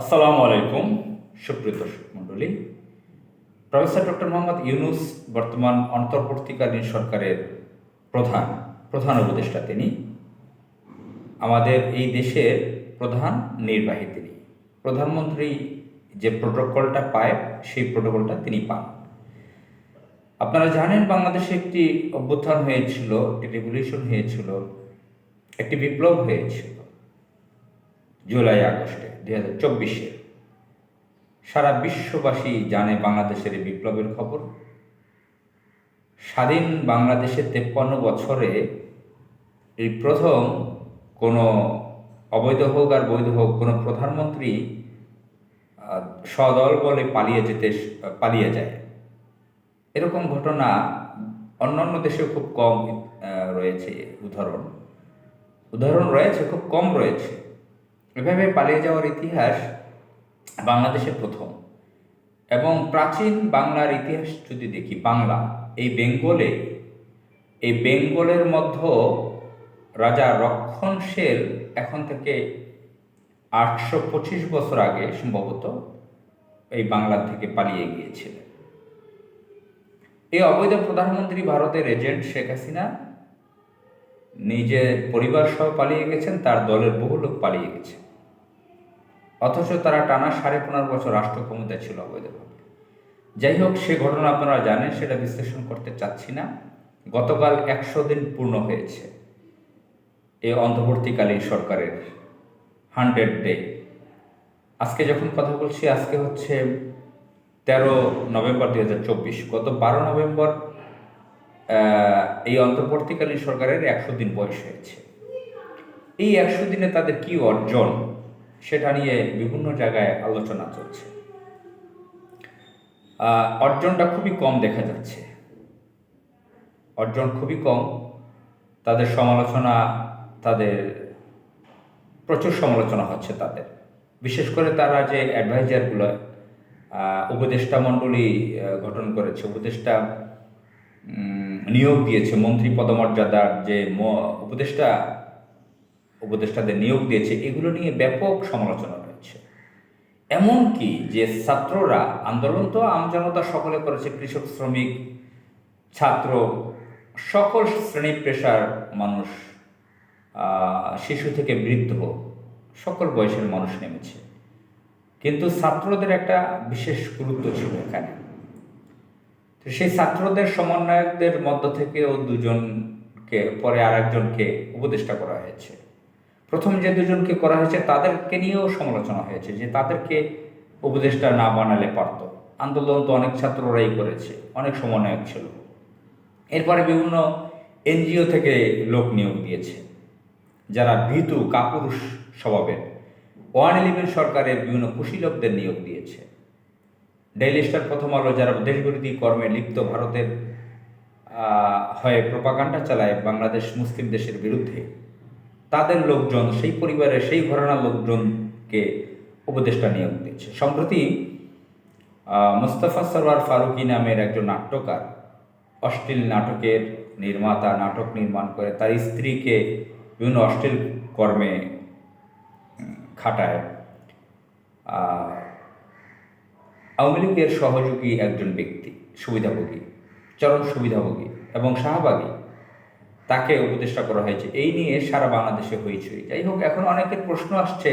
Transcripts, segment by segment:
আসসালামু আলাইকুম, সুপ্রিয় দর্শক মণ্ডলী। প্রফেসর ডক্টর মোহাম্মদ ইউনুস বর্তমান অন্তর্বর্তীকালীন সরকারের প্রধান প্রধান উপদেষ্টা তিনি। আমাদের এই দেশের প্রধান নির্বাহী তিনি। প্রধানমন্ত্রী যে প্রোটোকলটা পায়, সেই প্রোটোকলটা তিনি পান। আপনারা জানেন, বাংলাদেশে একটি অভ্যুত্থান হয়েছিল, একটি রেভলিউশন হয়েছিল, একটি বিপ্লব হয়েছিল। জুলাই আগস্টে দুই হাজার চব্বিশে। সারা বিশ্ববাসী জানে বাংলাদেশের বিপ্লবের খবর। স্বাধীন বাংলাদেশের তেপ্পান্ন বছরে এই প্রথম কোনো অবৈধ হোক আর বৈধ হোক, কোনো প্রধানমন্ত্রী সদল বলে পালিয়ে যেতে, পালিয়ে যায়। এরকম ঘটনা অন্যান্য দেশে খুব কম রয়েছে, উদাহরণ। উদাহরণ রয়েছে, খুব কম রয়েছে। এভাবে পালিয়ে যাওয়ার ইতিহাস বাংলাদেশে প্রথম। এবং প্রাচীন বাংলার ইতিহাস যদি দেখি, বাংলা, এই বেঙ্গলে, এই বেঙ্গলের মধ্য রাজা রক্ষণশীল এখন থেকে আটশো পঁচিশ বছর আগে সম্ভবত এই বাংলার থেকে পালিয়ে গিয়েছিলেন। এই অবৈধ প্রধানমন্ত্রী ভারতের এজেন্ট শেখ হাসিনা নিজের পরিবার সহ পালিয়ে গেছেন, তার দলের বহু লোক পালিয়ে গেছে। অথচ তারা টানা সাড়ে পনেরো বছর রাষ্ট্র ক্ষমতায় ছিল অবৈধভাবে যাই হোক, সে ঘটনা আপনারা জানেন, সেটা বিশ্লেষণ করতে চাচ্ছি না। গতকাল একশো দিন পূর্ণ হয়েছে এই অন্তর্বর্তীকালীন সরকারের হান্ড্রেড ডে। আজকে যখন কথা বলছি, আজকে হচ্ছে তেরো নভেম্বর দুই হাজার চব্বিশ। গত বারো নভেম্বর এই অন্তর্বর্তীকালীন সরকারের একশো দিন বয়স হয়েছে। এই একশো দিনে তাদের কি অর্জন? সেটা নিয়ে বিভিন্ন জায়গায় আলোচনা চলছে। অর্জনটা খুবই কম দেখা যাচ্ছে। অর্জন খুবই কম। তাদের সমালোচনা, তাদের প্রচুর সমালোচনা হচ্ছে তাদের। বিশেষ করে তারা যে অ্যাডভাইজারগুলো উপদেষ্টা মণ্ডলী গঠন করেছে, উপদেষ্টা নিয়োগ দিয়েছে, মন্ত্রী পদমর্যাদার যে উপদেষ্টা উপদেষ্টাদের নিয়োগ দিয়েছে, এগুলো নিয়ে ব্যাপক সমালোচনা রয়েছে। এমনকি যে ছাত্ররা, আন্দোলন তো আমজনতা সকলে করেছে, কৃষক, শ্রমিক, ছাত্র, সকল শ্রেণি পেশার মানুষ শিশু থেকে বৃদ্ধ, সকল বয়সের মানুষ নেমেছে। কিন্তু ছাত্রদের একটা বিশেষ গুরুত্ব ছিল এখানে। সেই ছাত্রদের সমন্বয়কদের মধ্য থেকেও দুজনকে, পরে আরেকজনকে উপদেষ্টা করা হয়েছে। প্রথম যে দুজনকে করা হয়েছে, তাদেরকে নিয়েও সমালোচনা হয়েছে যে তাদেরকে উপদেষ্টা না বানালে পারত। আন্দোলন তো অনেক ছাত্ররাই করেছে, অনেক সমন্বয়ক ছিল। এরপরে বিভিন্ন এনজিও থেকে লোক নিয়োগ দিয়েছে, যারা ভীতু কাপুরুষ স্বভাবের। ওয়ান ইলেভেন সরকারের বিভিন্ন কুশীলকদের নিয়োগ দিয়েছে। ডেইলি স্টার প্রথম আলো যারা দেশবিরোধী কর্মে লিপ্ত ভারতের হয়ে প্রপাগান্ডা চালায় বাংলাদেশ মুসলিম দেশের বিরুদ্ধে। তাদের লোকজন, সেই পরিবারের, সেই ঘরানার লোকজনকে উপদেষ্টা নিয়োগ দিচ্ছে। সম্প্রতি মোস্তফা সরওয়ার ফারুকি নামের একজন নাট্যকার, অশ্লীল নাটকের নির্মাতা, নাটক নির্মাণ করে, তার স্ত্রীকে বিভিন্ন অশ্লীল কর্মে খাটায়। আওয়ামী লীগের সহযোগী একজন ব্যক্তি, সুবিধাভোগী, চরম সুবিধাভোগী এবং শাহবাগী। তাকে উপদেষ্টা করা হয়েছে। এই নিয়ে সারা বাংলাদেশে হয়েছে যাই হোক, এখন অনেকের প্রশ্ন আসছে,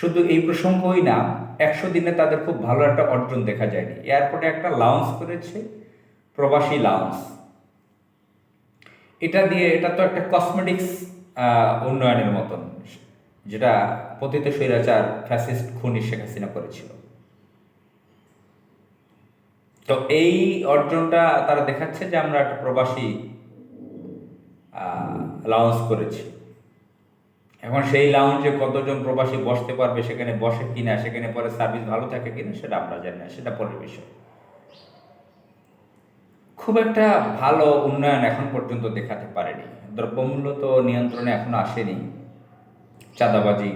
শুধু এই প্রসঙ্গই না, একশো দিনে তাদের খুব ভালো একটা অর্জন দেখা যায়নি। এয়ারপোর্টে একটা লাউন্স করেছে, প্রবাসী লাউন্স এটা দিয়ে, এটা তো একটা কসমেটিক্স উন্নয়নের মতন, যেটা পতিত স্বৈরাচার ফ্যাসিস্ট খুনি শেখ হাসিনা করেছিল। তো এই অর্জনটা তারা দেখাচ্ছে যে আমরা একটা প্রবাসী লাউঞ্জ করেছি। এখন সেই লাউঞ্জে কতজন প্রবাসী বসতে পারবে, সেখানে বসে কিনা, সেখানে পরে সার্ভিস ভালো থাকে কিনা, সেটা আমরা জানি না, সেটা পরের বিষয়। খুব একটা ভালো উন্নয়ন এখন পর্যন্ত দেখাতে পারেনি। দ্রব্যমূল্য তো নিয়ন্ত্রণে এখনও আসেনি। চাঁদাবাজি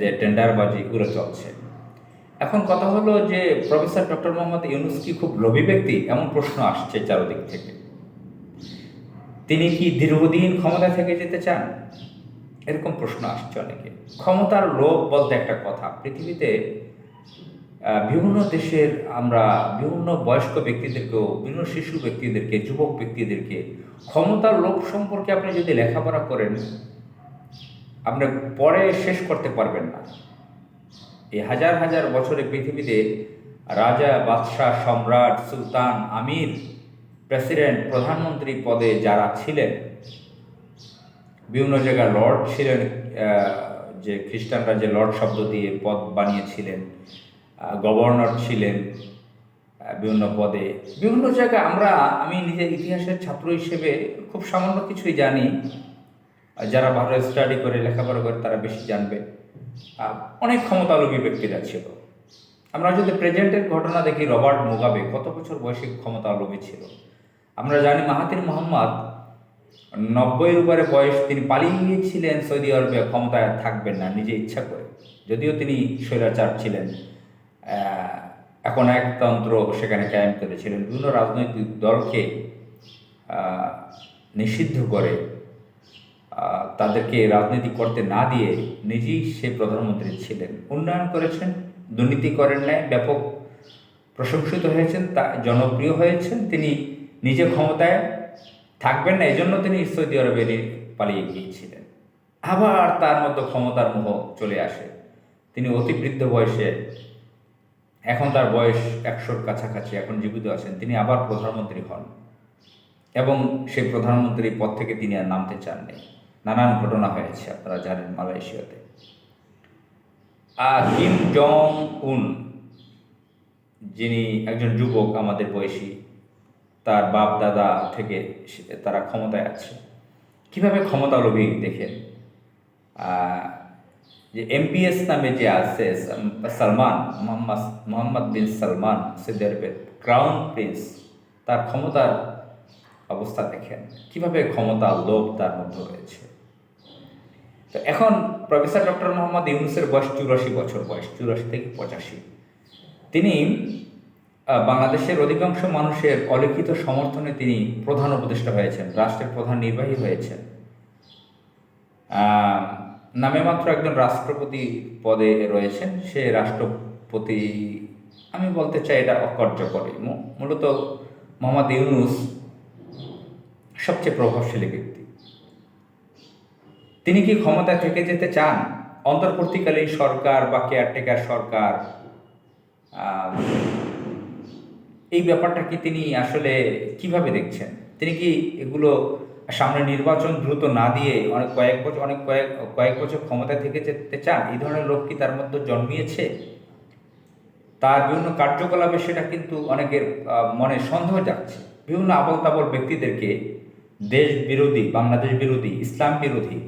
যে টেন্ডারবাজি, এগুলো চলছে। এখন কথা হলো যে প্রফেসর ডক্টর মোহাম্মদ ইউনুস কি খুব লোভী ব্যক্তি? এমন প্রশ্ন আসছে চারদিক থেকে। তিনি কি দীর্ঘদিন ক্ষমতা থেকে যেতে চান? এরকম প্রশ্ন আসছে অনেকে। ক্ষমতার লোভ বলতে একটা কথা। পৃথিবীতে বিভিন্ন দেশের আমরা বিভিন্ন বয়স্ক ব্যক্তিদেরকেও, বিভিন্ন শিশু ব্যক্তিদেরকে, যুবক ব্যক্তিদেরকে ক্ষমতার লোভ সম্পর্কে আপনি যদি লেখাপড়া করেন, আপনি পরে শেষ করতে পারবেন না। এই হাজার হাজার বছরে পৃথিবীতে রাজা, বাদশাহ, সম্রাট, সুলতান, আমির প্রেসিডেন্ট, প্রধানমন্ত্রী পদে যারা ছিলেন, বিভিন্ন জায়গায় লর্ড ছিলেন যে খ্রিস্টানরা যে লর্ড শব্দ দিয়ে পদ বানিয়েছিলেন গভর্নর ছিলেন বিভিন্ন পদে। বিভিন্ন জায়গায় আমরা, আমি নিজের ইতিহাসের ছাত্র হিসেবে খুব সামান্য কিছুই জানি। যারা ভালো স্টাডি করে, লেখাপড়া করে, তারা বেশি জানবে। অনেক ক্ষমতালোভী ব্যক্তিরা ছিল। আমরা যদি প্রেজেন্টের ঘটনা দেখি, রবার্ট মুগাবে কত বছর বয়সে ক্ষমতালোভী ছিল? আমরা জানি মাহাতির মোহাম্মদ নব্বইয়ের উপরে বয়স তিনি পালিয়ে গিয়েছিলেন সৌদি আরবে, ক্ষমতায় থাকবেন না, নিজে ইচ্ছা করে। যদিও তিনি স্বৈরাচার ছিলেন এখন একতন্ত্র সেখানে কায়েম করেছিলেন। বিভিন্ন রাজনৈতিক দলকে নিষিদ্ধ করে তাদেরকে রাজনীতি করতে না দিয়ে নিজেই সে প্রধানমন্ত্রী ছিলেন। উন্নয়ন করেছেন, দুর্নীতি করেন নাই, ব্যাপক প্রশংসিত হয়েছেন, তা জনপ্রিয় হয়েছেন। তিনি নিজে ক্ষমতায় থাকবেন না, এজন্য তিনি সৌদি আরবে পালিয়ে গিয়েছিলেন। আবার তার মধ্যে ক্ষমতার মোহ চলে আসে। তিনি অতি বৃদ্ধ বয়সে, এখন তার বয়স একশোর কাছাকাছি, এখন জীবিত আছেন। তিনি আবার প্রধানমন্ত্রী হন এবং সেই প্রধানমন্ত্রীর পদ থেকে তিনি আর নামতে চাননি। নানান ঘটনা হয়েছে, আপনারা জানেন মালয়েশিয়াতে। আর কিম জং উন যিনি একজন যুবক, আমাদের বয়সী তার বাপ দাদা থেকে তারা ক্ষমতায় আছে কীভাবে ক্ষমতালোভী দেখেন? যে এমপিএস নামে যে আছে, Salman, Mohammed bin Salman Saudi crown prince তার ক্ষমতার অবস্থা দেখেন। কীভাবে ক্ষমতা লোভ তার মধ্যে রয়েছে? তো এখন প্রফেসর ডক্টর মোহাম্মদ ইউনুসের বয়স চুরাশি বছর, বয়স চুরাশি থেকে পঁচাশি। তিনি বাংলাদেশের অধিকাংশ মানুষের অলিখিত সমর্থনে তিনি প্রধান উপদেষ্টা হয়েছেন, রাষ্ট্রের প্রধান নির্বাহী হয়েছেন। নামে মাত্র একজন রাষ্ট্রপতি পদে রয়েছেন, সে রাষ্ট্রপতি, আমি বলতে চাই এটা অকার্যকরী। মূলত মোহাম্মদ ইউনুস সবচেয়ে প্রভাবশালী ব্যক্তি। তিনি কি ক্ষমতায় থেকে যেতে চান? অন্তর্বর্তীকালীন সরকার বা কেয়ারটেকার সরকার এই ব্যাপারটা কি তিনি আসলে কীভাবে দেখছেন? তিনি কি এগুলো সামনে নির্বাচন দ্রুত না দিয়ে অনেক কয়েক বছর অনেক কয়েক কয়েক বছর ক্ষমতায় থেকে যেতে চান? এই ধরনের লোক কি তার মধ্যে জন্মিয়েছে? তার বিভিন্ন কার্যকলাপে সেটা কিন্তু অনেকের মনে সন্দেহ যাচ্ছে বিভিন্ন আবল তাবল ব্যক্তিদেরকে দেশ বিরোধী, বাংলাদেশ বিরোধী, ইসলাম বিরোধী,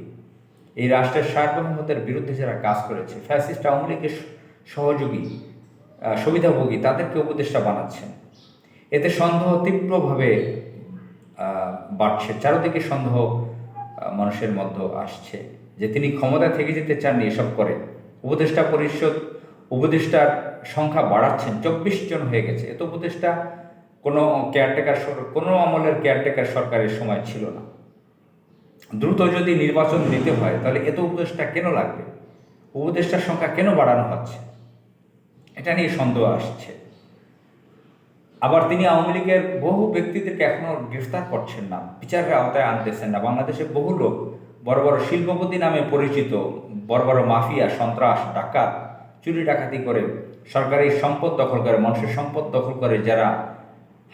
এই রাষ্ট্রের সার্বভৌমত্বের বিরুদ্ধে যারা কাজ করেছে, ফ্যাসিস্ট আওয়ামী লীগের সহযোগী সুবিধাভোগী, তাদেরকে উপদেষ্টা বানাচ্ছেন। এতে সন্দেহ তীব্রভাবে বাড়ছে। চারদিকে সন্দেহ মানুষের মধ্যে আসছে যে তিনি ক্ষমতা থেকে যেতে চাননি, এসব করে। উপদেষ্টা পরিষদ, উপদেষ্টার সংখ্যা বাড়াচ্ছেন। চব্বিশ জন হয়ে গেছে। এত উপদেষ্টা কোনো কেয়ারটেকার কোনো আমলের কেয়ারটেকার সরকারের সময় ছিল না। দ্রুত যদি নির্বাচন নিতে হয়, তাহলে এত উপদেষ্টা কেন লাগবে? উপদেষ্টার সংখ্যা কেন বাড়ানো হচ্ছে? এটা নিয়ে সন্দেহ আসছে। আবার তিনি আওয়ামী লীগের বহু ব্যক্তিদেরকে এখনও গ্রেফতার করছেন না। বিচারের আওতায় আনতেছেন না। বাংলাদেশে বহু লোক বড় বড় শিল্পপতি নামে পরিচিত, বড় বড় মাফিয়া, সন্ত্রাস, ডাকাত, চুরি ডাকাতি করে সরকারি সম্পদ দখল করে, মানুষের সম্পদ দখল করে, যারা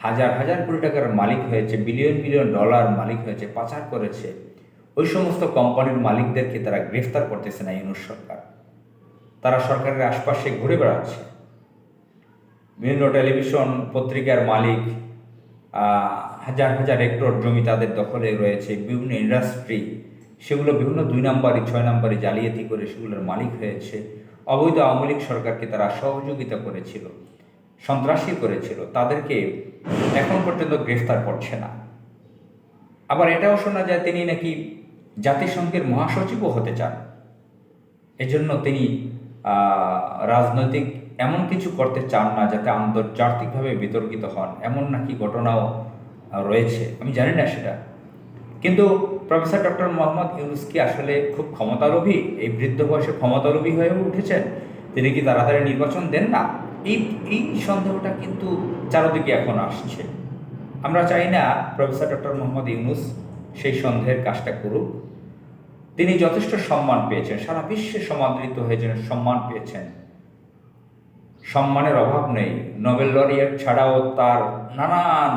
হাজার হাজার কোটি টাকার মালিক হয়েছে, বিলিয়ন বিলিয়ন ডলার মালিক হয়েছে, পাচার করেছে, ওই সমস্ত কোম্পানির মালিকদেরকে তারা গ্রেফতার করতেছে না ইউনুস সরকার। তারা সরকারের আশপাশে ঘুরে বেড়াচ্ছে। বিভিন্ন টেলিভিশন পত্রিকার মালিক হাজার হাজার হেক্টর জমি তাদের দখলে রয়েছে, বিভিন্ন ইন্ডাস্ট্রি, সেগুলো বিভিন্ন দুই নাম্বারই ছয় নাম্বারই জালিয়াতি করে সেগুলোর মালিক হয়েছে। অবৈধ আওয়ামী লীগ সরকারকে তারা সহযোগিতা করেছিল, সন্ত্রাসী করেছিল, তাদেরকে এখন পর্যন্ত গ্রেফতার করছে না। আবার এটাও শোনা যায় তিনি নাকি জাতিসংঘের মহাসচিবও হতে চান। এজন্য তিনি রাজনৈতিক এমন কিছু করতে চান না যাতে আন্তর্জাতিকভাবে বিতর্কিত হন। এমন নাকি ঘটনাও রয়েছে? আমি জানি না সেটা। কিন্তু প্রফেসর ডক্টর মোহাম্মদ ইউনুস কি আসলে খুব ক্ষমতালোভী এই বৃদ্ধ বয়সে ক্ষমতালোভী হয়ে উঠেছেন। তিনি কি তাড়াতাড়ি নির্বাচন দেন? না। এই এই সন্দেহটা কিন্তু চারদিকে এখন আসছে। আমরা চাই না প্রফেসর ডক্টর মোহাম্মদ ইউনুস সেই সন্দেহের কাজটা করুক। তিনি যথেষ্ট সম্মান পেয়েছেন। সারা বিশ্বে সমাদৃত হয়েছেন সম্মান পেয়েছেন। সম্মানের অভাব নেই। নোবেল লরিয়েট ছাড়াও তার নানান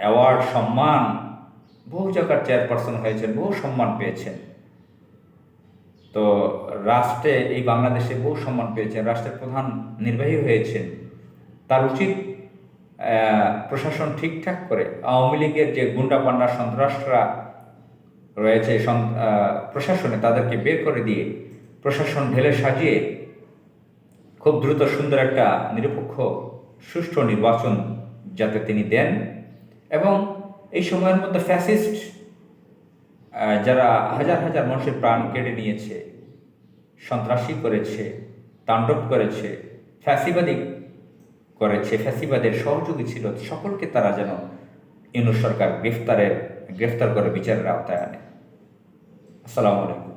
অ্যাওয়ার্ড, সম্মান, বহু জায়গার চেয়ারপারসন হয়েছেন, বহু সম্মান পেয়েছেন। তো রাষ্ট্রে, এই বাংলাদেশে বহু সম্মান পেয়েছেন, রাষ্ট্রের প্রধান নির্বাহী হয়েছেন। তার উচিত প্রশাসন ঠিকঠাক করে, আওয়ামী লীগের যে গুন্ডা, পান্ডা, সন্ত্রাসরা রয়েছে প্রশাসনে তাদেরকে বের করে দিয়ে প্রশাসন ঢেলে সাজিয়ে খুব দ্রুত সুন্দর একটা নিরপেক্ষ, সুষ্ঠু নির্বাচন যাতে তিনি দেন এবং এই সময়ের মধ্যে ফ্যাসিস্ট যারা হাজার হাজার মানুষের প্রাণ কেড়ে নিয়েছে, সন্ত্রাসী করেছে, তাণ্ডব করেছে, ফ্যাসিবাদী করেছে, ফ্যাসিবাদের সহযোগী ছিল, সকলকে তারা যেন ইউনুস সরকার গ্রেফতারের, গ্রেফতার করে বিচারের আওতায় আনে। আসসালামু আলাইকুম।